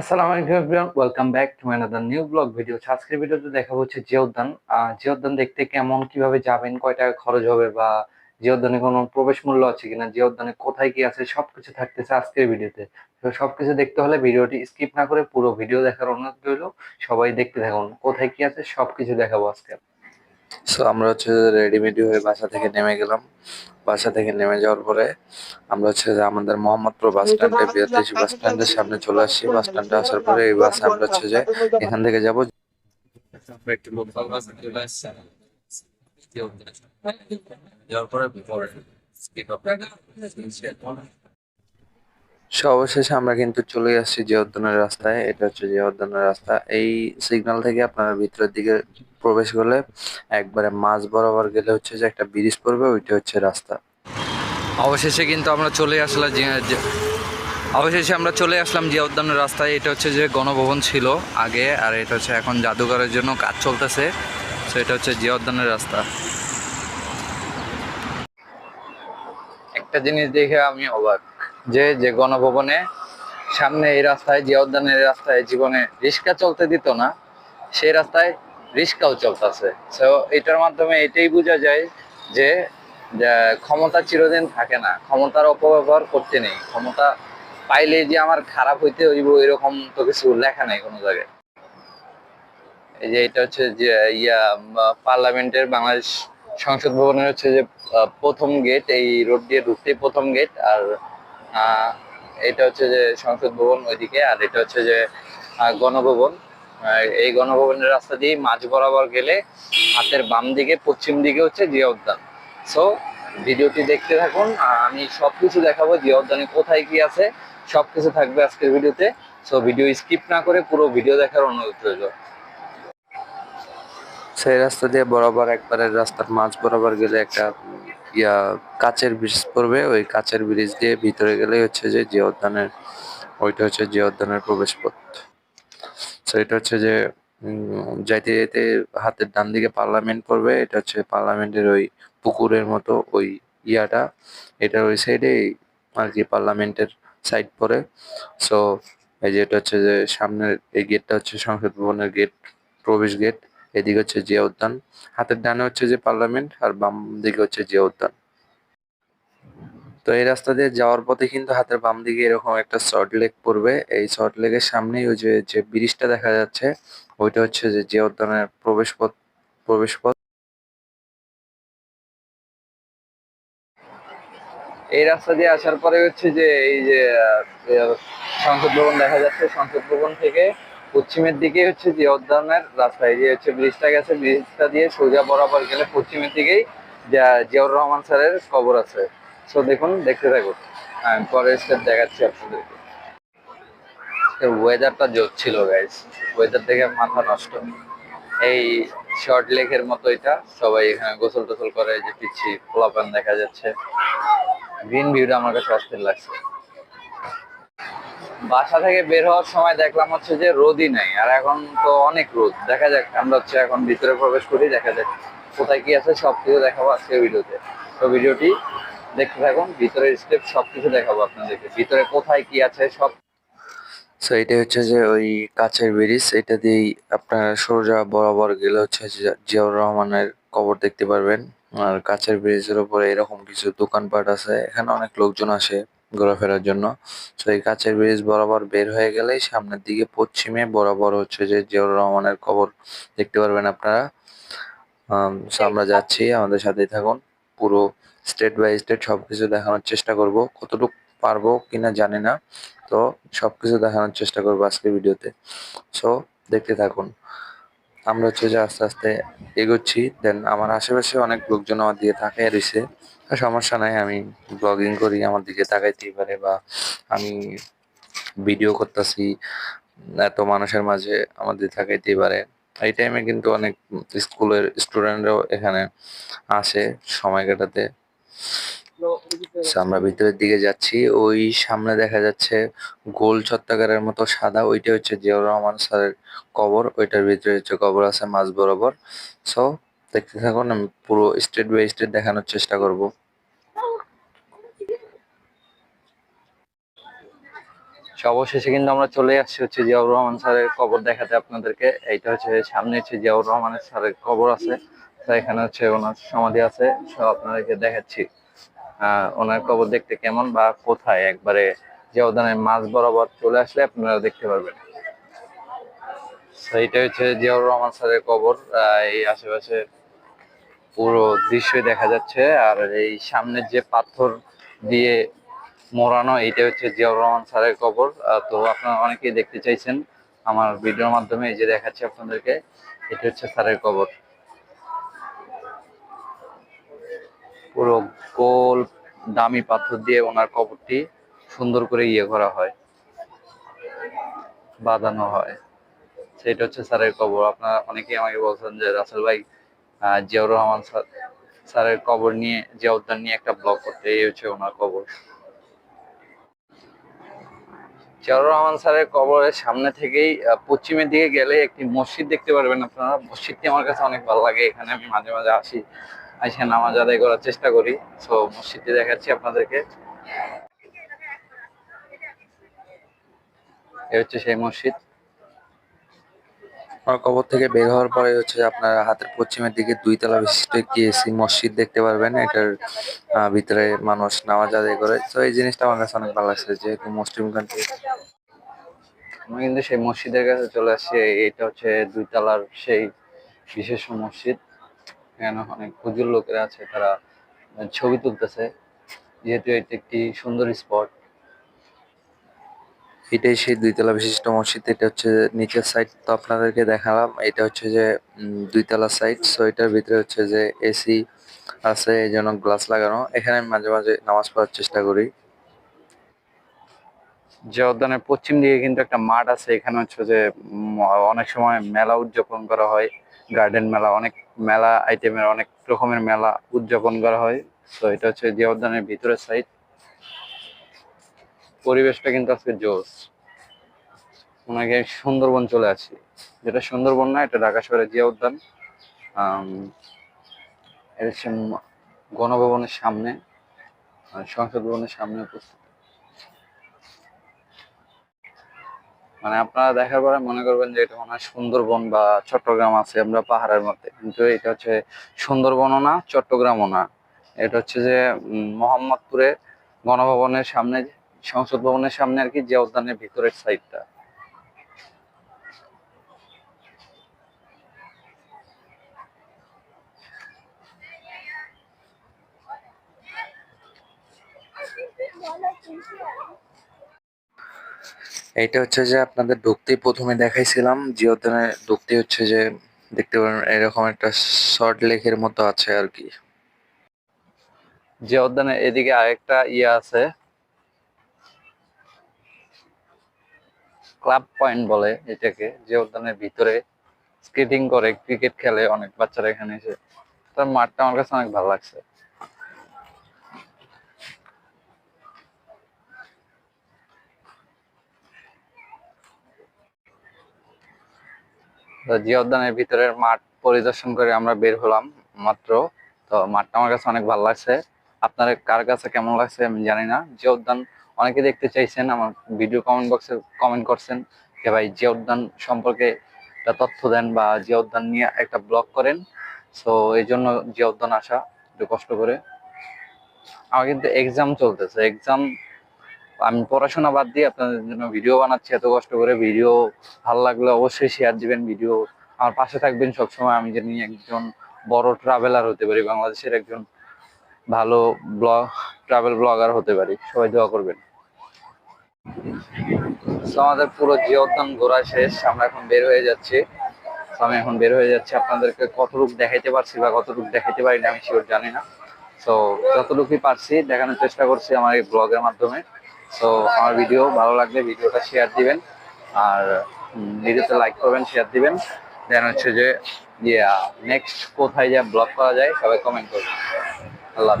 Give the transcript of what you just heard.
আসসালামু আলাইকুম everyone welcome back to another new vlog video আজকের ভিডিওতে দেখাবো হচ্ছে যে উদ্যান যে উদ্যান দেখতে কেমন, কীভাবে যাবেন, কয় টাকা খরচ হবে বা যে উদ্যানে কোনো প্রবেশ মূল্য আছে কিনা যে উদ্যানে কোথায় কি আছে, সবকিছু থাকতেছে আজকের ভিডিওতে। তো সবকিছু দেখতে হলে ভিডিওটি স্কিপ না করে পুরো ভিডিও দেখার অনুরোধ রইল। সবাই দেখতে থাকুন, কোথায় কি আছে, সবকিছু দেখাবো আজকে। সো আমরা হচ্ছে রেডিমেডি হয়ে বাসা থেকে নেমে গেলাম। বাসা থেকে নেমে যাওয়ার পরে আমরা হচ্ছে যে আমাদের মোহাম্মদপুর বাস স্ট্যান্ডে বিআরটিসি বাস স্ট্যান্ডের সামনে চলে আসছি। বাস স্ট্যান্ডে আসার পরে এই বাসে আমরা হচ্ছে যে এখান থেকে যাব। একটু লোকাল বাস চলে আসছে যাওয়ার পরে পরে স্কিপ আপ সো অবশেষে আমরা কিন্তু চলে আসছি যে উদ্যানের রাস্তায়। এটা হচ্ছে যে উদ্যানের রাস্তা। এই সিগন্যাল থেকে আপনারা ভিতরের দিকে প্রবেশ করলে একবারে মাঝ বরাবর গেলে হচ্ছে যে একটা ব্রিজ পড়বে, ওইটা হচ্ছে রাস্তা। অবশেষে কিন্তু আমরা চলে আসলাম অবশেষে আমরা চলে আসলাম জিয়া উদ্যানের রাস্তায়। এটা হচ্ছে যে গণভবন ছিল আগে, আর এটা হচ্ছে এখন জাদুঘরের জন্য কাজ চলতেছে। সো এটা হচ্ছে জিয়া উদ্যানের রাস্তা। একটা জিনিস দেখে আমি অবাক। যে যে গণভবনে সামনে এই রাস্তায় জিয়া উদ্যানের রাস্তায় জীবনে রিক্সা চলতে দিত না, সেই রাস্তায় রিক্সাও চলতেছে। তো এটার মাধ্যমে এটাই বোঝা যায় যে যে, ক্ষমতা চিরদিন থাকে না। ক্ষমতার অপব্যবহার করতে নেই। ক্ষমতা পাইলে যে আমার খারাপ হইতে হইব, এরকম তো কিছু লেখা নেই কোনো জায়গায়। এই যে এটা হচ্ছে যে, ইয়া পার্লামেন্টের বাংলাদেশ সংসদ ভবনের হচ্ছে যে প্রথম গেট, এই রোড দিয়ে ঢুকতেই প্রথম গেট, আর এটা হচ্ছে যে সংসদ ভবন ওইদিকে, আর এটা হচ্ছে যে গণভবন। এই গণভবনের রাস্তা দিয়ে মাঝ বরাবর গেলে হাতের বাম দিকে, পশ্চিম দিকে হচ্ছে জিয়া উদ্যান সো ভিডিওটি দেখতে থাকুন আমি সবকিছু দেখাবো জিয়া উদ্যানে কোথায় কি আছে সব কিছু থাকবে আজকের ভিডিওতে। সো ভিডিও স্কিপ না করে পুরো ভিডিও দেখার অনুরোধ রইল। সেই রাস্তা দিয়ে বরাবর একবারের রাস্তার মাঝ বরাবর গেলে একটা ইয়া, কাচের ব্রিজ পড়বে। ওই কাচের ব্রিজ দিয়ে ভিতরে গেলেই হচ্ছে যে জিয়া উদ্যানের ওইটা হচ্ছে জিয়া উদ্যানের প্রবেশ পথ তো এটা হচ্ছে যে যাইতে যেতে হাতের ডান দিকে পার্লামেন্ট পড়বে। এটা হচ্ছে পার্লামেন্টের ওই পুকুরের মতো ওই ইয়াটা। এটার ওই সাইডে আর কি পার্লামেন্টের সাইড পড়ে। সো এই যে এটা হচ্ছে যে সামনের, এই গেটটা হচ্ছে সংসদ ভবনের গেট প্রবেশ গেট এদিকে হচ্ছে জিয়া উদ্যান, হাতের ডানে হচ্ছে যে পার্লামেন্ট আর বাম দিকে হচ্ছে জিয়া উদ্যান। তো এই রাস্তা দিয়ে যাওয়ার পথে কিন্তু হাতের বাম দিকে এরকম একটা শর্ট লেক পড়বে। এই শর্ট লেকের সামনেই ওই যে যে ব্রিজটা দেখা যাচ্ছে, ওইটা হচ্ছে যে জিয়া উদ্যানের প্রবেশ পথ প্রবেশ পথ এই রাস্তা দিয়ে আসার পরে হচ্ছে যে এই যে সংসদ ভবন দেখা যাচ্ছে। সংসদ ভবন থেকে পশ্চিমের দিকে হচ্ছে যে উদ্যানের রাস্তা এই যে হচ্ছে ব্রিজটা গেছে, ব্রিজটা দিয়ে সোজা বরাবর গেলে পশ্চিমের দিকেই জিয়াউর রহমান স্যারের কবর আছে। সো দেখুন, দেখতে আমি পরের স্টেপ দেখাচ্ছি আপনাদেরকে। ওয়েদারটা জোর ছিল গাইস ওয়েদার দেখে মাথা নষ্ট। এই শর্ট লেকের মতো এটা। সবাই এখানে গোসল টোসল করে যে পিচ্ছি পোলাপান দেখা যাচ্ছে। গ্রিন ভিউটা আমার কাছে অস্থির লাগছে। বাসা থেকে বের হওয়ার সময় দেখলাম হচ্ছে যে রোদই নাই, আর এখন তো অনেক রোদ। দেখা যাক, আমরা হচ্ছে এখন ভিতরে প্রবেশ করি, দেখা যাক কোথায় কি আছে সব কিছু দেখাবো আজকে ভিডিওতে। তো ভিডিওটি দেখতে থাকুন, ভিতরের স্টেপ সবকিছু দেখাবো আপনাদেরকে। ভিতরে কোথায় কি আছে, সব সো এটা হচ্ছে যে ওই কাচের ব্রিজ, এটা দিয়েই আপনার সোজা বরাবর গেলে হচ্ছে জিয়াউর রহমানের কবর দেখতে পারবেন। আর কাচের ব্রিজের উপরে এরকম কিছু দোকানপাট আছে, এখানে অনেক লোকজন আসে। ঘোরাফেরার জন্য। তো এই কাচের ব্রিজ বরাবর বের হয়ে গেলেই সামনের দিকে পশ্চিমে বরাবর হচ্ছে যে জিয়াউর রহমানের কবর। দেখতে পারবেন আপনারা। আমরা যাচ্ছি, আমাদের সাথেই থাকুন। পুরো স্টেট বাই স্টেট সবকিছু দেখানোর চেষ্টা করব। কতটুকু পারব কিনা জানি না। তো সবকিছু দেখানোর চেষ্টা করব আজকে ভিডিওতে। সো, দেখতে থাকুন। আমরা হচ্ছে যে আস্তে আস্তে এগোচ্ছি। দেন আমার আশেপাশে অনেক লোকজন আমার দিকে তাকাই রয়েছে। সমস্যা নাই, আমি ব্লগিং করি, আমার দিকে তাকাইতেই পারে বা আমি ভিডিও করতেছি, এত মানুষের মাঝে আমার দিকে তাকাইতেই পারে। এই টাইমে কিন্তু অনেক স্কুলের স্টুডেন্টরাও এখানে আসে সময় কাটাতে। আমরা ভিতরের দিকে যাচ্ছি, ওই সামনে দেখা যাচ্ছে গোল ছত্রাকারের মতো সাদা, ওইটা হচ্ছে জিয়াউর রহমান স্যারের কবর, ওইটার ভিতরে হচ্ছে কবর আছে মাঝ বরাবর। সো দেখতে থাকুন আমি পুরো স্টেট বাই স্টেট দেখানোর চেষ্টা করব। অবশেষে কিন্তু আমরা চলে আসছি হচ্ছে জিয়াউর রহমান স্যারের কবর দেখাতে আপনাদেরকে। এইটা হচ্ছে সামনে হচ্ছে জিয়াউর রহমানের স্যারের কবর আছে। এখানে হচ্ছে ওনার সমাধি আছে। সব আপনাদেরকে দেখাচ্ছি ওনার কবর দেখতে কেমন বা কোথায়? একবারে জিয়াউদ্দানের মাঝ বরাবর চলে আসলে আপনারা দেখতে পারবেন। এইটা হচ্ছে জিয়াউর রহমান স্যারের কবর এই আশেপাশে পুরো দৃশ্যই দেখা যাচ্ছে। আর এই সামনের যে পাথর দিয়ে মোড়ানো, এইটা হচ্ছে জিয়াউর রহমান স্যারের কবর। তো আপনারা অনেকেই দেখতে চাইছেন আমার ভিডিওর মাধ্যমে, এই যে দেখাচ্ছি আপনাদেরকে, এটা হচ্ছে স্যারের কবর। পুরো গোল দামি পাথর দিয়ে ওনার কবরটি সুন্দর করে ইয়ে করা হয়, বাঁধানো হয়। সেটা হচ্ছে স্যারের কবর। আপনারা অনেকেই আমাকে বলছেন যে, রাসেল ভাই জিয়াউর রহমান স্যার- স্যারের কবর নিয়ে, জিয়া উদ্যান নিয়ে একটা ব্লগ করতে, এই হচ্ছে ওনার কবর। জিয়াউর রহমান স্যারের কবরের সামনে থেকেই পশ্চিমের দিকে গেলে একটি মসজিদ দেখতে পারবেন আপনারা। মসজিদটি আমার কাছে অনেক ভালো লাগে, এখানে আমি মাঝে মাঝে আসি আসে নামাজ আদায় করার চেষ্টা করি। তো মসজিদটি দেখাচ্ছি আপনাদেরকে। এ হচ্ছে সেই মসজিদ। আমার কবর থেকে বের হওয়ার পরে হচ্ছে আপনার হাতের পশ্চিমের দিকে দুই তলা বিশিষ্ট একটি এসি মসজিদ দেখতে পারবেন। এটার ভিতরে মানুষ নামাজ আদায় করে। তো এই জিনিসটা আমার কাছে অনেক ভালো লাগছে, যেহেতু মুসলিম কান্ট্রি আমি কিন্তু সেই মসজিদের কাছে চলে আসছি। এটা হচ্ছে দুই তলার সেই বিশেষ মসজিদ। এখানে অনেক হুজুর লোকেরা আছে, তারা ছবি তুলতেছে। যেহেতু এটি একটি সুন্দর স্পট এটাই সেই দুইতলা বিশিষ্ট মসজিদ, এটা হচ্ছে নিচের সাইড তো আপনাদেরকে দেখালাম, এটা হচ্ছে যে দুইতলা সাইড সো এটার ভিতরে হচ্ছে যে এসি আছে, এই জন্য গ্লাস লাগানো। এখানে আমি মাঝে মাঝে নামাজ পড়ার চেষ্টা করি। যে উদ্যানের পশ্চিম দিকে কিন্তু একটা মাঠ আছে, এখানে হচ্ছে যে অনেক সময় মেলা উদযাপন করা হয়। গার্ডেন মেলা, অনেক মেলা আইটেমের অনেক রকমের মেলা উদযাপন করা হয়। তো এটা হচ্ছে যে উদ্যানের ভিতরের সাইড পরিবেশটা কিন্তু আজকে জোস ওনাকে সুন্দরবন চলে আসি যেটা সুন্দরবন না, এটা ঢাকা শহরের জিয়া উদ্যান। গণভবনের সামনে সংসদ ভবনের সামনে উপস্থিত। মানে আপনারা দেখার পরে মনে করবেন যে এটা মনে হয় সুন্দরবন বা চট্টগ্রাম আছে আমরা পাহাড়ের মধ্যে। কিন্তু এটা হচ্ছে সুন্দরবনও না, চট্টগ্রামও না। এটা হচ্ছে যে মোহাম্মদপুরে গণভবনের সামনে সংসদ ভবনের সামনে আর কি জিয়া উদ্যানের ভিতরের সাইডটা এইটা হচ্ছে যে আপনাদের ঢুকতেই প্রথমে দেখাইছিলাম জিওদানে ঢুকতে হচ্ছে যে দেখতে পারেন এরকম একটা শর্ট লেকের মতো আছে আর কি। উদ্যানের এদিকে আরেকটা ইয়ে আছে ক্লাব পয়েন্ট বলে এটাকে জিয়া উদ্যানের ভিতরে স্কেটিং করে ক্রিকেট খেলে অনেক বাচ্চারা এখানে এসে। তার মাঠটা আমার কাছে অনেক ভালো লাগছে। তো উদ্যানের ভিতরের মাঠ পরিদর্শন করে আমরা বের হলাম মাত্র। তো মাঠটা আমার কাছে অনেক ভালো লাগছে। আপনার কার কাছে কেমন লাগছে আমি জানি না। জিয়া উদ্যান অনেকে দেখতে চাইছেন, আমার ভিডিও কমেন্ট বক্সে কমেন্ট করছেন যে, ভাই জিয়া উদ্যান সম্পর্কে একটা তথ্য দেন বা জিয়া উদ্যান নিয়ে একটা ব্লগ করেন। সো এই জন্য জিয়া উদ্যান আসা, একটু কষ্ট করে। আমার কিন্তু এক্সাম চলতেছে এক্সাম আমি পড়াশোনা বাদ দিয়ে আপনাদের জন্য ভিডিও বানাচ্ছি, এত কষ্ট করে। ভিডিও ভালো লাগলে অবশ্যই শেয়ার দিবেন ভিডিও আমার পাশে থাকবেন সবসময়, আমি জানি একজন বড় ট্রাভেলার হতে পারি, বাংলাদেশের একজন ভালো ব্লগ ট্রাভেল ব্লগার হতে পারি। সবাই দোয়া করবেন। আমাদের পুরো জিয়া উদ্যান ঘোরা শেষ, আমরা এখন বের হয়ে যাচ্ছি। আমি এখন বের হয়ে যাচ্ছি, আপনাদেরকে কতটুকু দেখাইতে পারছি বা কতটুকু দেখাইতে পারি না, আমি শিওর জানি না। তো যতটুকুই পারছি, দেখানোর চেষ্টা করছি আমার এই ব্লগের মাধ্যমে। তো আমার ভিডিও ভালো লাগলে ভিডিওটা শেয়ার দিবেন, আর ভিডিওতে লাইক করবেন শেয়ার দিবেন। দেন হচ্ছে যে নেক্সট কোথায় যা ব্লগ করা যায়, সবাই কমেন্ট করবেন। আল্লাহ